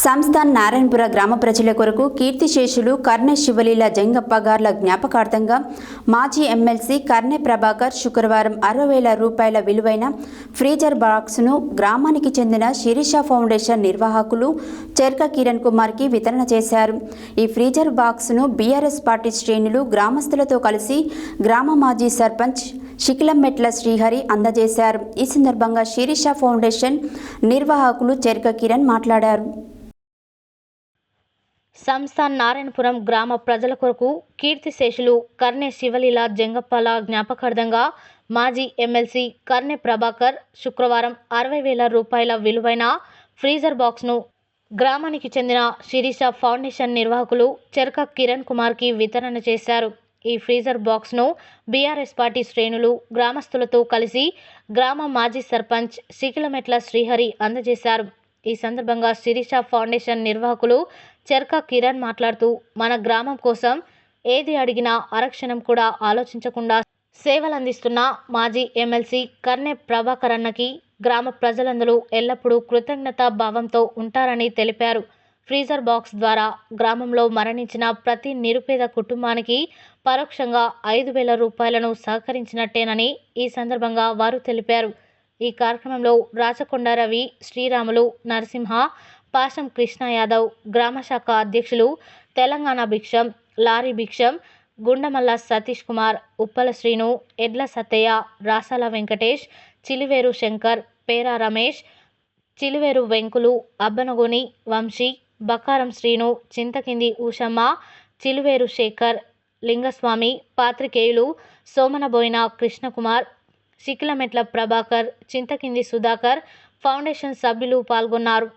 సంస్థాన్ నారాయణపుర గ్రామ ప్రజల కొరకు కీర్తిశేషులు కర్ణె శివలీల జంగప్ప గార్ల జ్ఞాపకార్థంగా మాజీ ఎమ్మెల్సీ కర్ణె ప్రభాకర్ శుక్రవారం అరవై వేల రూపాయల విలువైన ఫ్రీజర్ బాక్స్ను గ్రామానికి చెందిన శిరీష ఫౌండేషన్ నిర్వాహకులు చెర్క కిరణ్ కుమార్కి వితరణ చేశారు. ఈ ఫ్రీజర్ బాక్స్ను బీఆర్ఎస్ పార్టీ శ్రేణులు గ్రామస్తులతో కలిసి గ్రామ మాజీ సర్పంచ్ శిఖిలంమెట్ల శ్రీహరి అందజేశారు. ఈ సందర్భంగా శిరీష ఫౌండేషన్ నిర్వాహకులు చెర్క కిరణ్ మాట్లాడారు. సంస్థ నారాయణపురం గ్రామ ప్రజల కొరకు కీర్తిశేషులు కర్ణె శివలీల జంగప్పల జ్ఞాపకార్థంగా మాజీ ఎమ్మెల్సీ కర్ణె ప్రభాకర్ శుక్రవారం అరవై వేల రూపాయల విలువైన ఫ్రీజర్ బాక్స్ను గ్రామానికి చెందిన శిరీష ఫౌండేషన్ నిర్వాహకులు చెరక కిరణ్ కుమార్కి వితరణ చేశారు. ఈ ఫ్రీజర్ బాక్స్ను బీఆర్ఎస్ పార్టీ శ్రేణులు గ్రామస్తులతో కలిసి గ్రామ మాజీ సర్పంచ్ శిఖిలమెట్ల శ్రీహరి అందజేశారు. ఈ సందర్భంగా శిరీష ఫౌండేషన్ నిర్వాహకులు చెర్క కిరణ్ మాట్లాడుతూ మన గ్రామం కోసం ఏది అడిగినా అరక్షణం కూడా ఆలోచించకుండా సేవలందిస్తున్న మాజీ ఎమ్మెల్సీ కర్నె ప్రభాకర్ అన్నకి గ్రామ ప్రజలందరూ ఎల్లప్పుడూ కృతజ్ఞతా భావంతో ఉంటారని తెలిపారు. ఫ్రీజర్ బాక్స్ ద్వారా గ్రామంలో మరణించిన ప్రతి నిరుపేద కుటుంబానికి పరోక్షంగా ఐదు వేల రూపాయలను సహకరించినట్టేనని ఈ సందర్భంగా వారు తెలిపారు. ఈ కార్యక్రమంలో రాచకొండ రవి శ్రీరాములు నరసింహ పాశం కృష్ణ యాదవ్ గ్రామ శాఖ అధ్యక్షులు తెలంగాణ భిక్షం లారీ భిక్షం గుండమల్ల సతీష్ కుమార్ ఉప్పల శ్రీను ఎడ్ల సత్తయ్య రాసాల వెంకటేష్ చిలివేరు శంకర్ పేరా రమేష్ చిలివేరు వెంకులు అబ్బనగోని వంశీ బకారం శ్రీను చింతకింది ఊషమ్మ చిలువేరు శేఖర్ లింగస్వామి పాత్రికేయులు సోమనబోయిన కృష్ణకుమార్ శిఖిలమెట్ల ప్రభాకర్ చింతకింది సుధాకర్ ఫౌండేషన్ సభ్యులు పాల్గొన్నారు.